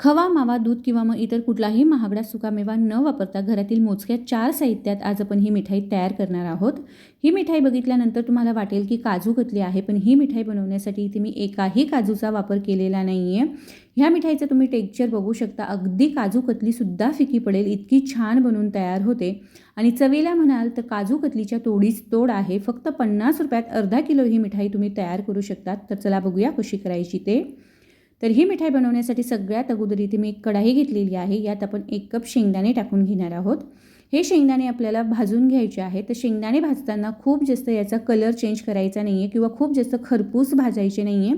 खवा मावा दूध किंवा मग इतर कुठलाही महागडा सुकामेवा न वापरता घरातील मोजक्या चार साहित्यात आज आपण ही मिठाई तयार करणार आहोत. ही मिठाई बघितल्यानंतर तुम्हाला वाटेल की काजू घातली आहे पण ही मिठाई बनवण्यासाठी इथे मी एकाही काजूचा वापर केलेला नाही आहे ह्या मिठाईचं तुम्ही टेक्स्चर बघू शकता. अगदी काजू कतलीसुद्धा फिकी पडेल इतकी छान बनवून तयार होते. आणि चवीला म्हणाल तर काजू कतलीच्या तोडीच तोड आहे. फक्त पन्नास रुपयात अर्धा किलो ही मिठाई तुम्ही तयार करू शकतात. तर चला बघूया कशी करायची ते. तर ही मिठाई बनवण्यासाठी सगळ्यात अगोदर इथे मी एक कढाई घेतलेली आहे. यात आपण एक कप शेंगदाणे टाकून घेणार आहोत. हे शेंगदाणे आपल्याला भाजून घ्यायचे आहे तर शेंगदाणे भाजताना खूप जास्त याचा कलर चेंज करायचा नाही आहे किंवा खूप जास्त खरपूस भाजायचे नाही आहे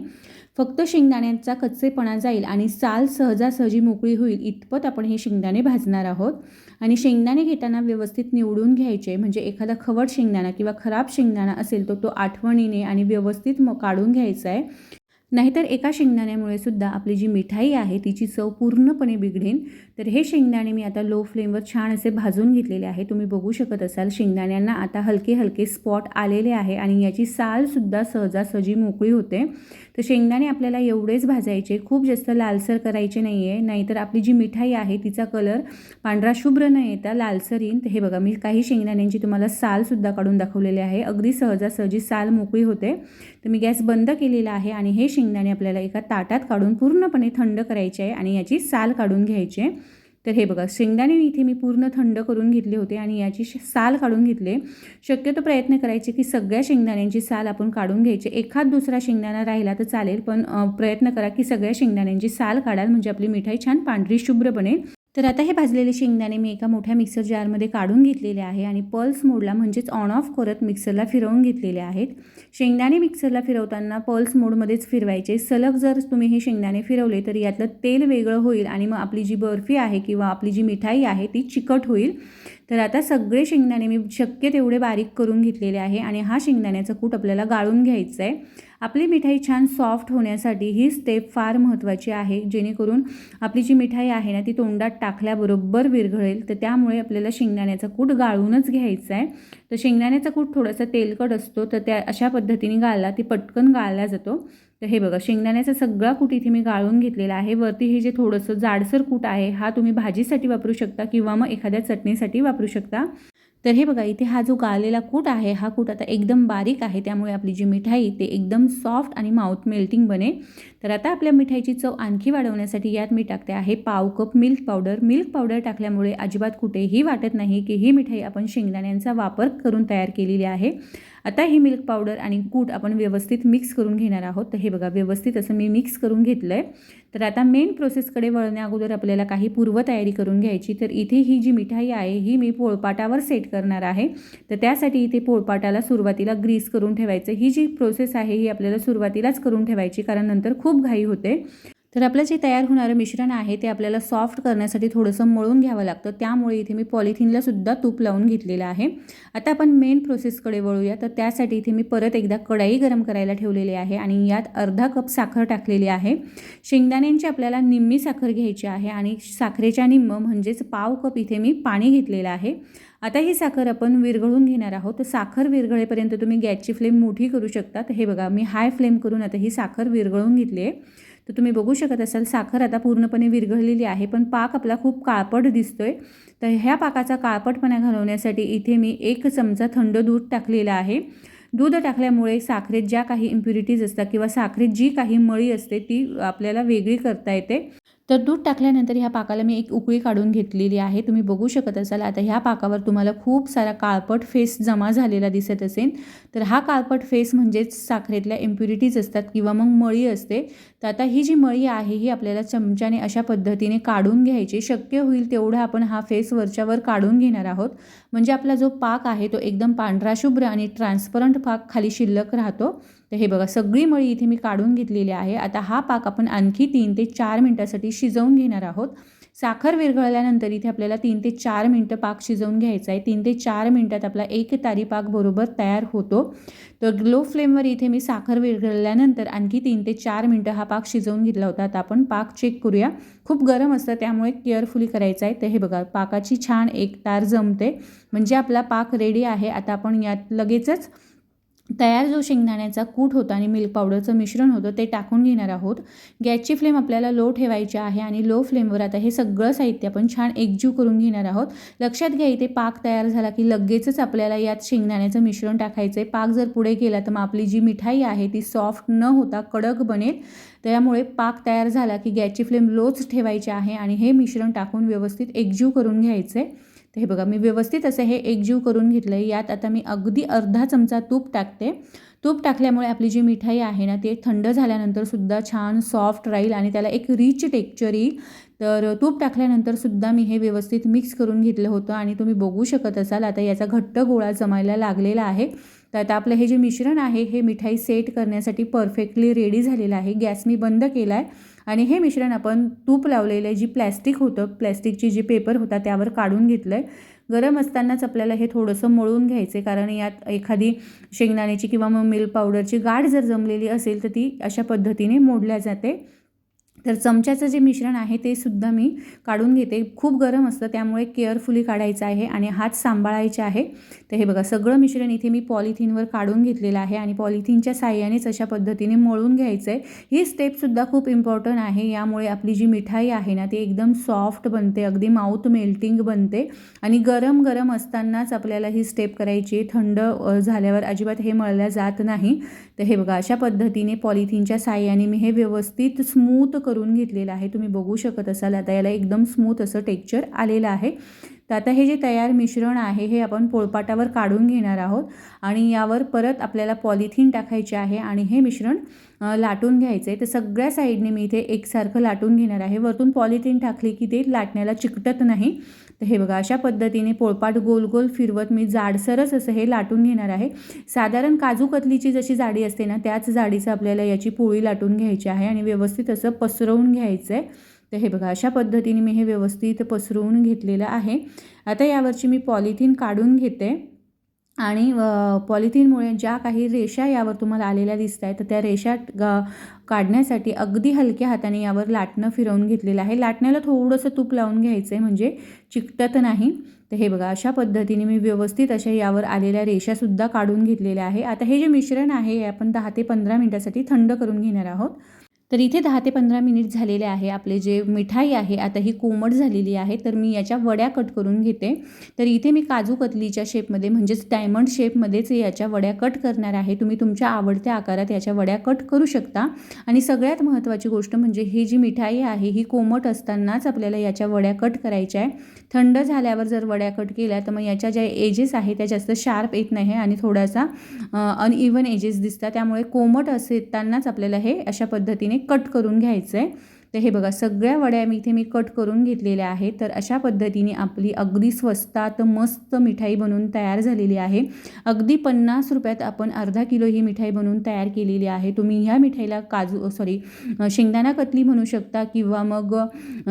फक्त शेंगदाण्यांचा कच्चेपणा जाईल आणि साल सहजासहजी मोकळी होईल इतपत आपण हे शेंगदाणे भाजणार आहोत. आणि शेंगदाणे घेताना व्यवस्थित निवडून घ्यायचे. म्हणजे एखादा खवट शेंगदाणा किंवा खराब शेंगदाणा असेल तर तो आठवणीने आणि व्यवस्थित म काढून घ्यायचा आहे. नाहीतर एका शेंगदाण्यामुळे सुद्धा आपली जी मिठाई आहे तिची चव पूर्णपणे बिघडेन. तर हे शेंगदाणे मी आता लो फ्लेमवर छान असे भाजून घेतलेले आहे. तुम्ही बघू शकत असाल शेंगदाण्यांना आता हलके हलके स्पॉट आलेले आहे आणि याची सालसुद्धा सहजासहजी मोकळी होते. तर शेंगदाणे आपल्याला एवढेच भाजायचे खूप जास्त लालसर करायचे नाही आहे नाहीतर आपली जी मिठाई आहे तिचा कलर पांढरा शुभ्र न येता लालसर येईन. हे बघा मी काही शेंगदाण्यांची तुम्हाला सालसुद्धा काढून दाखवलेले आहे. अगदी सहजासहजी साल मोकळी होते. तर मी गॅस बंद केलेला आहे आणि हे शेंगदाणे आपल्याला एका ताटात काढून पूर्णपणे थंड करायचे आहे आणि याची साल काढून घ्यायची आहे. तर हे बघा शेंगदाणे इथे मी पूर्ण थंड करून घेतले होते आणि याची साल काढून घेतले. शक्यतो प्रयत्न करायचे की सगळ्या शेंगदाण्यांची साल आपण काढून घ्यायची. एखाद दुसरा शेंगदाणा राहिला तर चालेल पण प्रयत्न करा की सगळ्या शेंगदाण्यांची साल काढाल म्हणजे आपली मिठाई छान पांढरी शुभ्र बनेल. तर आता हे भाजलेले शेंगदाणे मी एका मोठ्या मिक्सर जारमध्ये काढून घेतलेले आहे आणि पल्स मोडला म्हणजेच ऑन ऑफ करत मिक्सरला फिरवून घेतलेले आहेत. शेंगदाणे मिक्सरला फिरवताना पल्स मोडमध्येच फिरवायचे. सलग जर तुम्ही हे शेंगदाणे फिरवले तर यातलं तेल वेगळं होईल आणि मग आपली जी बर्फी आहे किंवा आपली जी मिठाई आहे ती चिकट होईल. तर आता सगळे शेंगदाणे मी शक्य तेवढे बारीक करून घेतलेले आहे आणि हा शेंगदाण्याचा कूट आपल्याला गाळून घ्यायचा आहे. आपली मिठाई छान सॉफ्ट होण्यासाठी ही स्टेप फार महत्त्वाची आहे. जेणेकरून आपली जी मिठाई आहे ना ती तोंडात टाकल्याबरोबर विरघळेल. तर त्यामुळे आपल्याला शेंगदाण्याचा कूट गाळूनच घ्यायचा आहे. तर शेंगदाण्याचा कूट थोडासा तेलकट असतो तर त्या अशा पद्धतीने गाळला ती पटकन गाळला जातो. तर हे बघा शेंगदाण्याचा सगळा कूट इथे मी गाळून घेतलेला आहे. वरती हे जे थोडंसं जाडसर कूट आहे हा तुम्ही भाजीसाठी वापरू शकता किंवा मग एखाद्या चटणीसाठी वापरू शकता. तर हे बघा इथे हा जो गाळलेला कूट आहे हा कूट आता एकदम बारीक आहे. त्यामुळे आपली जी मिठाई ते एकदम सॉफ्ट आणि माउथ मेल्टिंग बने. तर आता आपल्या मिठाईची चव आणखी वाढवण्यासाठी यात मी टाकते आहे पाव cup milk powder. Milk powder टाकल्यामुळे अजिबात कुठेही वाटत नाही की ही मिठाई आपण शेंगदाण्यांचा वापर करून तयार केलेली आहे. आता ही मिल्क पावडर आणि कूट आपण व्यवस्थित मिक्स करून घेणार आहोत. तर हे बघा व्यवस्थित असं मी मिक्स करून घेतलं आहे तर आता मेन प्रोसेसकडे वळण्या अगोदर आपल्याला काही पूर्वतयारी करून घ्यायची. तर इथे ही जी मिठाई आहे ही मी पोळपाटावर सेट करणार आहे. तर त्यासाठी इथे पोळपाटाला सुरुवातीला ग्रीस करून ठेवायचं. ही जी प्रोसेस आहे ही आपल्याला सुरुवातीलाच करून ठेवायची कारण नंतर खूप घाई होते. तर आपलं जे तयार होणारं मिश्रण आहे ते आपल्याला सॉफ्ट करण्यासाठी थोडंसं मळून घ्यावं लागतं. त्यामुळे इथे मी पॉलिथिनला सुद्धा तूप लावून घेतलेलं आहे. आता आपण मेन प्रोसेसकडे वळूया. तर त्यासाठी इथे मी परत एकदा कढाई गरम करायला ठेवलेली आहे आणि यात अर्धा कप साखर टाकलेली आहे. शेंगदाण्यांची आपल्याला निम्मी साखर घ्यायची आहे आणि साखरेच्या निम्म म्हणजेच पाव कप इथे मी पाणी घेतलेलं आहे. आता ही साखर आपण विरघळून घेणार आहोत. तर साखर विरघळेपर्यंत तुम्ही गॅसची फ्लेम मोठी करू शकता. तर हे बघा मी हाय फ्लेम करून आता ही साखर विरघळून घेतली आहे. तर तुम्ही बघू शकत असाल साखर आता पूर्णपणे विरघळलेली आहे पण पाक आपला खूप काळपट दिसतोय. तर ह्या पाकाचा काळपटपणा घालवण्यासाठी इथे मी एक चमचा थंड दूध टाकलेला आहे. दूध टाकल्यामुळे साखरेत ज्या काही इम्प्युरिटीज असतात किंवा साखरेत जी काही मळी असते ती आपल्याला वेगळी करता येते. तर दूध टाकल्यानंतर ह्या पाकाला मी एक उकळी काढून घेतलेली आहे. तुम्ही बघू शकत असाल आता ह्या पाकावर तुम्हाला खूप सारा काळपट फेस जमा झालेला दिसत असेल. तर हा काळपट फेस म्हणजेच साखरेतल्या इम्प्युरिटीज असतात किंवा मग मळी असते. तर आता ही जी मळी आहे ही आपल्याला चमच्याने अशा पद्धतीने काढून घ्यायची. शक्य होईल तेवढा आपण हा फेस वरच्यावर काढून घेणार आहोत. म्हणजे आपला जो पाक आहे तो एकदम पांढरा शुभ्र आणि ट्रान्सपरंट पाक खाली शिल्लक राहतो. तर हे बघा सगळी मळी इथे मी काढून घेतलेली आहे. आता हा पाक आपण आणखी तीन ते चार मिनटासाठी शिजवून घेणार आहोत. साखर विरघळल्यानंतर इथे आपल्याला तीन ते चार मिनटं पाक शिजवून घ्यायचा आहे. तीन ते चार मिनटात आपला एक तारी पाक बरोबर तयार होतो. तर लो फ्लेमवर इथे मी साखर विरघळल्यानंतर आणखी तीन ते चार मिनटं हा पाक शिजवून घेतला होता. आता आपण पाक चेक करूया. खूप गरम असतं त्यामुळे केअरफुली करायचं आहे. तर हे बघा पाकाची छान एक तार जमते. म्हणजे आपला पाक रेडी आहे. आता आपण यात लगेचच तयार जो शेंगदाण्याचा कूट होता आणि मिल्क पावडरचं मिश्रण होतं ते टाकून घेणार आहोत. गॅसची फ्लेम आपल्याला लो ठेवायची आहे आणि लो फ्लेमवर आता हे सगळं साहित्य आपण छान एकजीव करून घेणार आहोत. लक्षात घ्या इथे पाक तयार झाला की लगेचच आपल्याला यात शेंगदाण्याचं मिश्रण टाकायचं आहे पाक जर पुढे गेला तर मग आपली जी मिठाई आहे ती सॉफ्ट न होता कडक बनेल. त्यामुळे पाक तयार झाला की गॅसची फ्लेम लोच ठेवायची आहे आणि हे मिश्रण टाकून व्यवस्थित एकजीव करून घ्यायचं आहे तर हे बघा मी व्यवस्थित असं हे एकजीव करून घेतलं आहे यात आता मी अगदी अर्धा चमचा तूप टाकते. तूप टाकल्यामुळे आपली जी मिठाई आहे ना ते थंड झाल्यानंतर सुद्धा छान सॉफ्ट राहील आणि त्याला एक रिच टेक्चर येईल. तर तूप टाकल्यानंतर सुद्धा मी हे व्यवस्थित मिक्स करून घेतलं होतं आणि तुम्ही बघू शकत असाल आता याचा घट्ट गोळा जमायला लागलेला आहे. तर आता आपलं हे जे मिश्रण आहे हे मिठाई सेट करण्यासाठी परफेक्टली रेडी झालेलं आहे. गॅस मी बंद केला आहे आणि हे मिश्रण आपण तूप लावलेलं आहे जी प्लॅस्टिक होतं प्लॅस्टिकची जी पेपर होता त्यावर काढून घेतलं आहे गरम असतानाच आपल्याला हे थोडंसं मळून घ्यायचं कारण यात एखादी शेंगदाण्याची किंवा मग मिल्क पावडरची गाठ जर जमलेली असेल तर ती अशा पद्धतीने मोडल्या जाते. तर चमच्याचं जे मिश्रण आहे ते सुद्धा मी काढून घेते. खूप गरम असतं त्यामुळे केअरफुली काढायचं आहे आणि हात सांभाळायचे आहे. तर हे बघा सगळं मिश्रण इथे मी पॉलिथिनवर काढून घेतलेलं आहे आणि पॉलिथिनच्या साह्यानेच अशा पद्धतीने मळून घ्यायचं आहे ही स्टेपसुद्धा खूप इम्पॉर्टंट आहे. यामुळे आपली जी मिठाई आहे ना ती एकदम सॉफ्ट बनते अगदी माउथ मेल्टिंग बनते आणि गरम गरम असतानाच आपल्याला ही स्टेप करायची थंड झाल्यावर अजिबात हे मळल्या जात नाही. तर हे बघा अशा पद्धतीने पॉलिथिनच्या साह्याने मी हे व्यवस्थित स्मूथ करून घेतलेलं आहे. तुम्ही बघू शकत असाल आता याला एकदम स्मूथ असं टेक्चर आलेलं आहे. तर आता हे जे तयार मिश्रण आहे हे आपण पोळपाटावर काढून घेणार आहोत आणि यावर परत आपल्याला पॉलिथिन टाकायचे आहे आणि हे मिश्रण लाटून घ्यायचं आहे तर सगळ्या साईडने मी इथे एकसारखं लाटून घेणार आहे. वरतून पॉलिथिन टाकली की ते लाटण्याला चिकटत नाही. तर हे बघा अशा पद्धतीने पोळपाट गोल गोल फिरवत मी जाडसरच असं हे लाटून घेणार आहे. साधारण काजू कतलीची जशी जाडी असते ना त्याच जाडीचं आपल्याला याची पोळी लाटून घ्यायची आहे आणि व्यवस्थित असं पसरवून घ्यायचं आहे तर हे बघा अशा पद्धतीने मी हे व्यवस्थित पसरवून घेतलेलं आहे. आता यावरची मी पॉलिथिन काढून घेते. आणि पॉलिथिनमुळे ज्या काही रेषा यावर तुम्हाला आलेल्या दिसत आहेत तर त्या रेषा काढण्यासाठी अगदी हलक्या हाताने यावर लाटणं फिरवून घेतलेलं आहे. लाटण्याला थोडंसं तूप लावून घ्यायचं आहे म्हणजे चिकटत नाही. तर हे बघा अशा पद्धतीने मी व्यवस्थित अशा यावर आलेल्या रेषासुद्धा काढून घेतलेल्या आहे. आता हे जे मिश्रण आहे हे आपण दहा ते पंधरा मिनटासाठी थंड करून घेणार आहोत. तर इथे दहा ते पंधरा मिनिट झालेले आहे. आपले जे मिठाई आहे आता ही कोमट झालेली आहे तर मी याच्या वड्या कट करून घेते. तर इथे मी काजू कतलीच्या शेपमध्ये म्हणजेच डायमंड शेपमध्येच याच्या वड्या कट करणार आहे. तुम्ही तुमच्या आवडत्या आकारात याच्या वड्या कट करू शकता. आणि सगळ्यात महत्त्वाची गोष्ट म्हणजे ही जी मिठाई आहे ही कोमट असतानाच आपल्याला याच्या वड्या कट करायच्या आहे. थंड झाल्यावर जर वड्या कट केल्या तर मग याच्या ज्या एजेस आहे त्या जास्त शार्प येत नाही आणि थोडासा अनइवन एजेस दिसतात. त्यामुळे कोमट असतानाच आपल्याला हे अशा पद्धतीने पद्धतीने कट करून घ्यायचं आहे तर हे बघा सगळ्या वड्या मी इथे मी कट करून घेतलेल्या आहेत. तर अशा पद्धतीने आपली अगदी स्वस्तात मस्त मिठाई बनवून तयार झालेली आहे. अगदी पन्नास रुपयात आपण अर्धा किलो ही मिठाई बनवून तयार केलेली आहे. तुम्ही ह्या मिठाईला काजू सॉरी शेंगदाणा कतली म्हणू शकता किंवा मग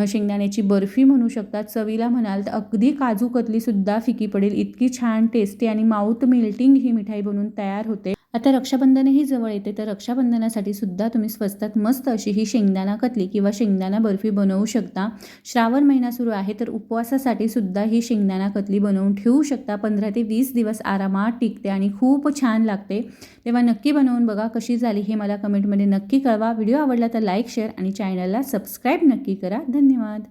शेंगदाण्याची बर्फी म्हणू शकता. चवीला म्हणाल तर अगदी काजू कतलीसुद्धा फिकी पडेल. इतकी छान टेस्टी आणि माउथ मेल्टिंग ही मिठाई बनवून तयार होते. आता रक्षाबंधनही जवळ येते. तर रक्षाबंधनासाठी सुद्धा तुम्ही स्वस्तात मस्त अशी ही शेंगदाणा कतली किंवा शेंगदाणा बर्फी बनवू शकता. श्रावण महिना सुरू आहे तर उपवासासाठी सुद्धा ही शेंगदाणा कतली बनवून ठेवू शकता. पंधरा ते वीस दिवस आरामात टिकते आणि खूप छान लागते. तेव्हा नक्की बनवून बघा कशी झाली हे मला कमेंटमध्ये नक्की कळवा. व्हिडिओ आवडला तर लाईक शेअर आणि चॅनलला सबस्क्राईब नक्की करा. धन्यवाद.